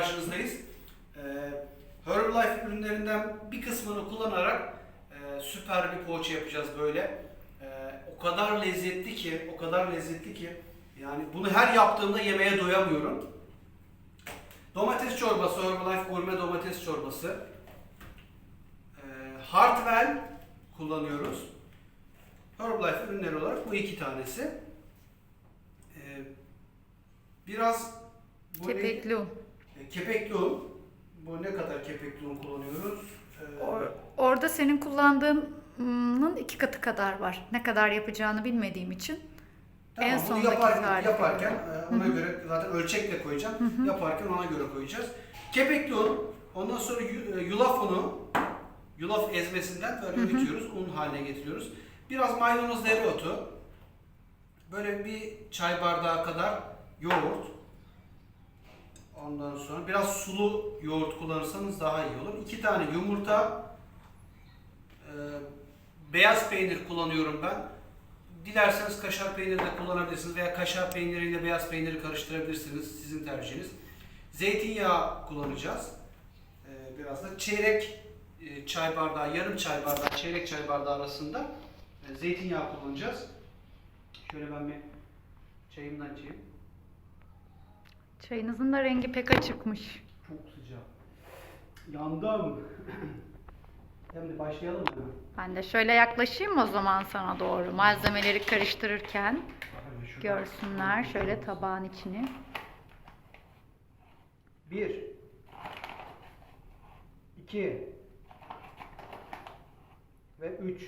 karşınızdayız. Ee, Herbalife ürünlerinden bir kısmını kullanarak e, süper bir poğaça yapacağız böyle. Ee, o kadar lezzetli ki, o kadar lezzetli ki yani bunu her yaptığımda yemeğe doyamıyorum. Domates çorbası, Herbalife gurme domates çorbası. Ee, Hartwell kullanıyoruz. Herbalife ürünleri olarak bu iki tanesi. Biraz Kepekli un. E, Kepekli un. Bu ne kadar kepekli un kullanıyoruz? Ee, Or- orada senin kullandığının iki katı kadar var. Ne kadar yapacağını bilmediğim için. tamam, en bunu sondaki yaparken, yaparken e, ona göre zaten ölçekle koyacağım. Yaparken ona göre koyacağız. Kepekli un. Ondan sonra yu- e, yulaf unu. Yulaf ezmesinden böyle üretiyoruz. Un haline getiriyoruz. Biraz maydanoz dereotu. Böyle bir çay bardağı kadar yoğurt. Ondan sonra biraz sulu yoğurt kullanırsanız daha iyi olur. İki tane yumurta. Ee, beyaz peynir kullanıyorum ben. Dilerseniz kaşar peyniri de kullanabilirsiniz veya kaşar peyniriyle beyaz peyniri karıştırabilirsiniz. Sizin tercihiniz. Zeytinyağı kullanacağız. Ee, biraz da çeyrek e, çay bardağı, yarım çay bardağı, çeyrek çay bardağı arasında e, zeytinyağı kullanacağız. Şöyle ben bir çayımdan içeyim. Çayınızın da rengi pek açıkmış. Çok sıcak. Yandım. Şimdi başlayalım mı? Ben de şöyle yaklaşayım o zaman sana doğru. Malzemeleri karıştırırken görsünler şöyle tabağın içini. Bir. iki Ve üç.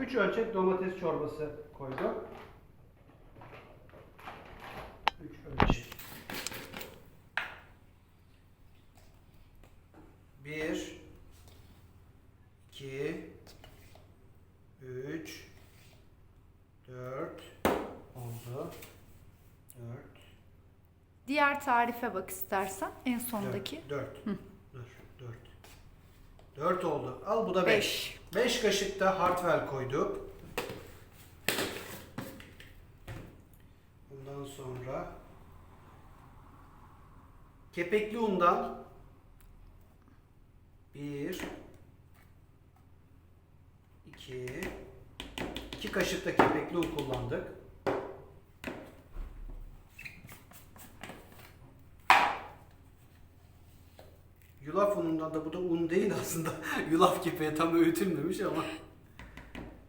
Üç ölçek domates çorbası koydum. Üç ölçek. Bir. iki, Üç. Dört. Oldu. Dört. Diğer tarife bak istersen en sondaki. 4. 4. 4. 4 oldu. Al bu da 5. Beş. 5 kaşık da Hartwell koyduk. Bundan sonra kepekli undan 1 2 2 kaşık da kepekli un kullandık. Yulaf unundan da bu da un değil aslında. Yulaf kepeği tam öğütülmemiş ama.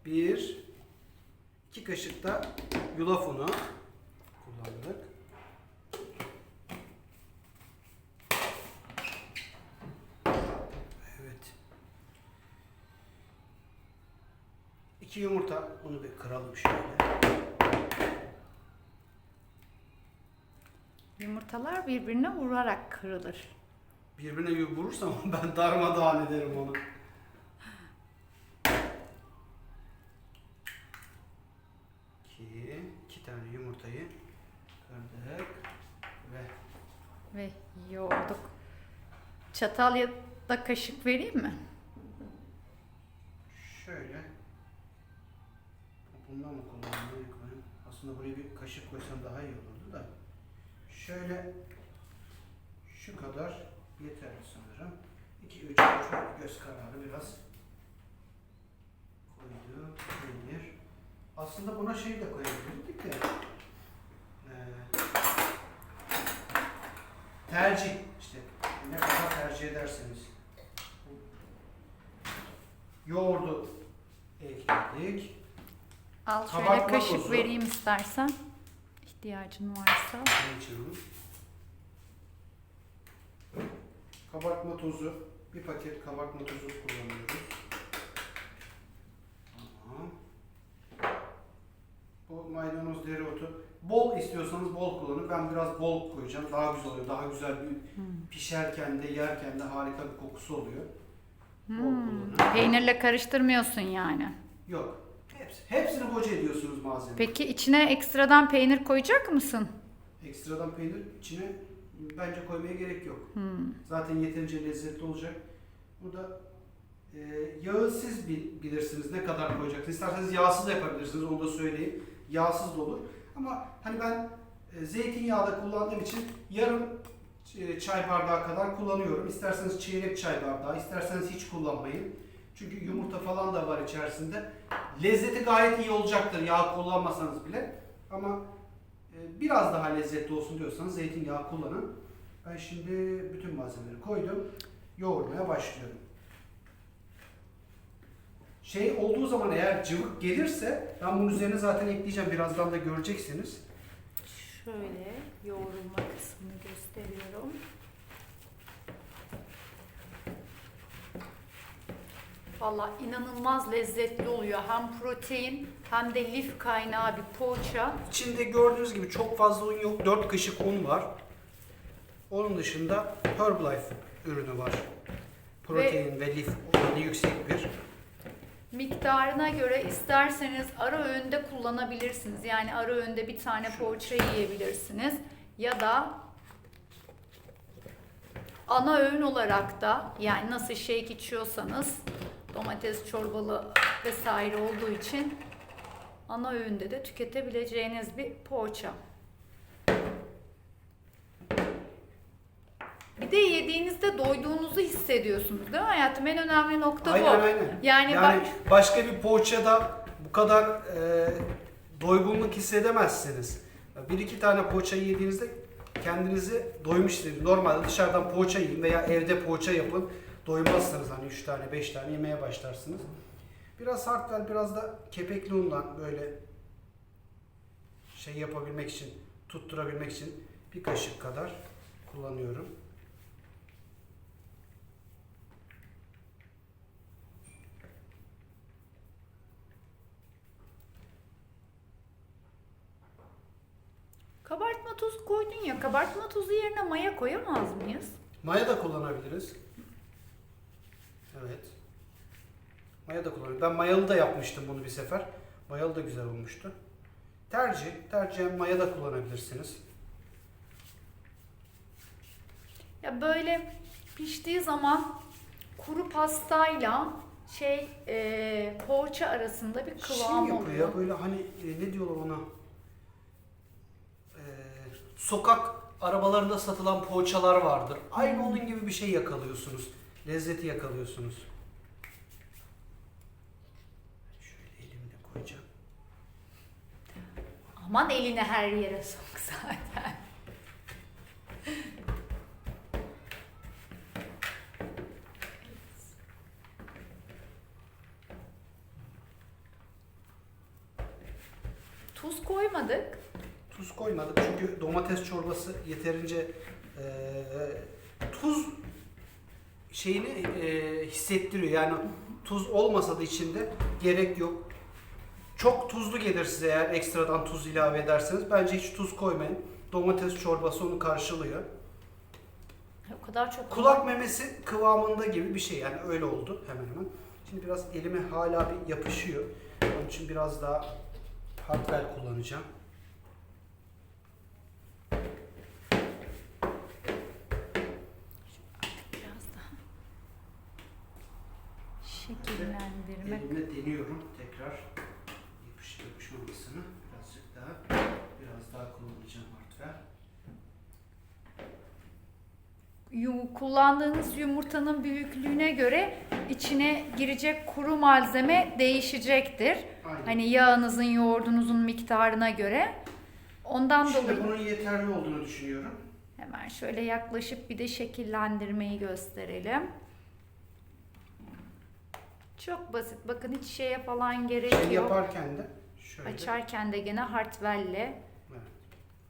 Bir, iki kaşık da yulaf unu kullandık. Evet. İki yumurta. Onu bir kıralım şöyle. Yumurtalar birbirine vurarak kırılır. Birbirine vurursam ben darmadağın ederim onu. İki, iki tane yumurtayı kırdık ve Ve yoğurduk. Çatal ya da kaşık vereyim mi? şöyle bundan mı kullanayım, nereye koyayım? Aslında buraya bir kaşık koysam daha iyi olurdu da. Şöyle şu kadar yeterli sanırım. 2 3 çok göz kararı biraz koyduk peynir. Aslında buna şey de koyabilirdik de. Ee, tercih işte ne kadar tercih ederseniz. Yoğurdu ekledik. Al şöyle Kabartma kaşık tozu. vereyim istersen. İhtiyacın varsa. Ne? Kabartma tozu. Bir paket kabartma tozu kullanıyoruz. Tamam. Bu maydanoz dereotu. Bol istiyorsanız bol kullanın. Ben biraz bol koyacağım. Daha güzel oluyor. Daha güzel bir pişerken de yerken de harika bir kokusu oluyor. Bol Hmm. kullanın. Peynirle karıştırmıyorsun yani. Yok. Hepsi, hepsini boca ediyorsunuz malzeme. Peki içine ekstradan peynir koyacak mısın? Ekstradan peynir içine bence koymaya gerek yok. Hmm. Zaten yeterince lezzetli olacak. Burada e, yağı siz bil- bilirsiniz ne kadar koyacaksınız. İsterseniz yağsız da yapabilirsiniz onu da söyleyeyim. Yağsız da olur. Ama hani ben e, zeytinyağı da kullandığım için yarım e, çay bardağı kadar kullanıyorum. İsterseniz çeyrek çay bardağı, isterseniz hiç kullanmayın. Çünkü yumurta falan da var içerisinde. Lezzeti gayet iyi olacaktır yağ kullanmasanız bile. Ama e, biraz daha lezzetli olsun diyorsanız zeytinyağı kullanın. Ben şimdi bütün malzemeleri koydum. Yoğurmaya başlıyorum. Şey olduğu zaman eğer cıvık gelirse ben bunun üzerine zaten ekleyeceğim. Birazdan da göreceksiniz. Şöyle yoğrulma kısmını gösteriyorum. Valla inanılmaz lezzetli oluyor. Hem protein hem de lif kaynağı bir poğaça. İçinde gördüğünüz gibi çok fazla un yok. 4 kaşık un var. Onun dışında Herbalife ürünü var. Protein ve, lif oranı yüksek bir. Miktarına göre isterseniz ara öğünde kullanabilirsiniz. Yani ara öğünde bir tane poğaça yiyebilirsiniz. Ya da ana öğün olarak da yani nasıl shake içiyorsanız domates çorbalı vesaire olduğu için ana öğünde de tüketebileceğiniz bir poğaça. Bir de yediğinizde doyduğunuzu hissediyorsunuz değil mi hayatım? En önemli nokta bu. Aynen aynen. Yani, Yani bak başka bir poğaçada bu kadar e, doygunluk hissedemezsiniz. Bir iki tane poğaça yediğinizde kendinizi doymuş hissediyorsunuz. Normalde dışarıdan poğaça yiyin veya evde poğaça yapın. Doymazsınız hani 3 tane 5 tane yemeye başlarsınız. Biraz hartvel biraz da kepekli undan böyle şey yapabilmek için, tutturabilmek için bir kaşık kadar kullanıyorum. Kabartma tozu koydun ya. Kabartma tozu yerine maya koyamaz mıyız? Maya da kullanabiliriz. Evet. Maya da kullanabiliriz. Ben mayalı da yapmıştım bunu bir sefer. Mayalı da güzel olmuştu. Tercih. Tercihen maya da kullanabilirsiniz. Ya böyle piştiği zaman kuru pastayla şey e, poğaça arasında bir Şey kıvam yapıyor oluyor. ya böyle hani e, ne diyorlar ona? Ee, sokak arabalarında satılan poğaçalar vardır. Aynı onun gibi bir şey yakalıyorsunuz. Lezzeti yakalıyorsunuz. Şöyle elimle koyacağım. Aman eline her yere sok zaten. Tuz koymadık. Tuz koymadık çünkü domates çorbası yeterince eee, tuz şeyini eee, hissettiriyor. Yani tuz olmasa da içinde gerek yok. Çok tuzlu gelir size eğer ekstradan tuz ilave ederseniz. Bence hiç tuz koymayın. Domates çorbası onu karşılıyor. O kadar çok Kulak memesi kıvamında gibi bir şey yani öyle oldu hemen hemen. Şimdi biraz elime hala bir yapışıyor. Onun için biraz daha hardware kullanacağım. biraz daha şekillendirmek. Elimle deniyorum tekrar yapışıp yapışmamasını birazcık daha biraz daha kullanacağım hardware. Yu- kullandığınız yumurtanın büyüklüğüne göre içine girecek kuru malzeme değişecektir. Aynen. Hani yağınızın, yoğurdunuzun miktarına göre. Ondan Şimdi dolayı bunun yeterli olduğunu düşünüyorum. hemen şöyle yaklaşıp bir de şekillendirmeyi gösterelim. Çok basit. Bakın hiç şeye falan gerek Şey yok. yaparken de şöyle. Açarken de gene hartwelle Evet.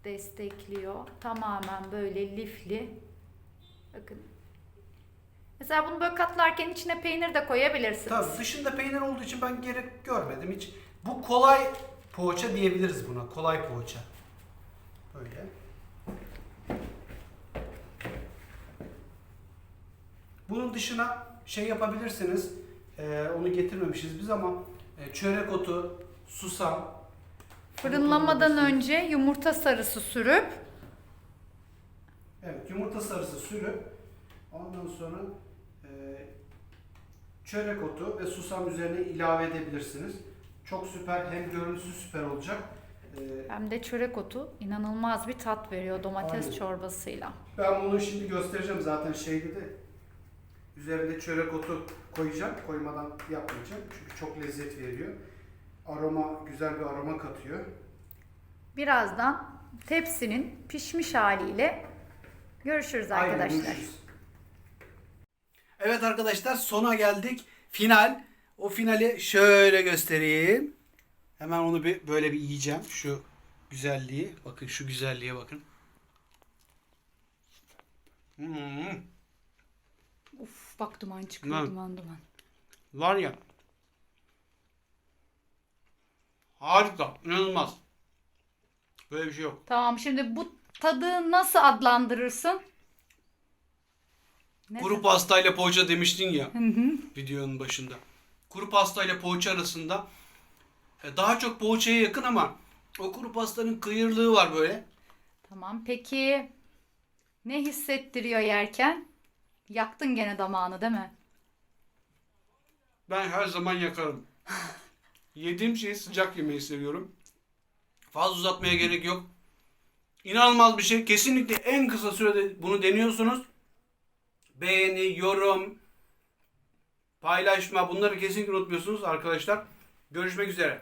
Destekliyor. Tamamen böyle lifli. Bakın. Mesela bunu böyle katlarken içine peynir de koyabilirsiniz. Tabii dışında peynir olduğu için ben gerek görmedim hiç. Bu kolay poğaça diyebiliriz buna. Kolay poğaça. Böyle. Bunun dışına şey yapabilirsiniz. Ee, onu getirmemişiz biz ama e, çörek otu, susam. Fırınlamadan önce yumurta sarısı sürüp Evet, yumurta sarısı sürüp ondan sonra e, çörek otu ve susam üzerine ilave edebilirsiniz. Çok süper, hem görüntüsü süper olacak, Ee, Hem de çörek otu inanılmaz bir tat veriyor domates Aynen. çorbasıyla. Ben bunu şimdi göstereceğim zaten şeyde de üzerinde çörek otu koyacağım. Koymadan yapmayacağım. Çünkü çok lezzet veriyor. Aroma, güzel bir aroma katıyor. Birazdan tepsinin pişmiş haliyle görüşürüz Aynen, arkadaşlar. görüşürüz. Evet arkadaşlar sona geldik. Final. O finali şöyle göstereyim. Hemen onu bir böyle bir yiyeceğim. Şu güzelliği. Bakın şu güzelliğe bakın. Hmm. Uf bak duman çıkıyor duman duman. Var ya. Harika. inanılmaz. Böyle bir şey yok. Tamam şimdi bu tadı nasıl adlandırırsın? Ne Kuru pastayla poğaça demiştin ya Hı hı. videonun başında. Kuru pastayla poğaça arasında e, daha çok poğaçaya yakın ama o kuru pastanın kıyırlığı var böyle. Tamam peki ne hissettiriyor yerken? Yaktın gene damağını değil mi? Ben her zaman yakarım. Yediğim şeyi sıcak yemeyi seviyorum. Fazla uzatmaya gerek yok. İnanılmaz bir şey. Kesinlikle en kısa sürede bunu deniyorsunuz. Beğeni, yorum, paylaşma bunları kesinlikle unutmuyorsunuz arkadaşlar. Görüşmek üzere.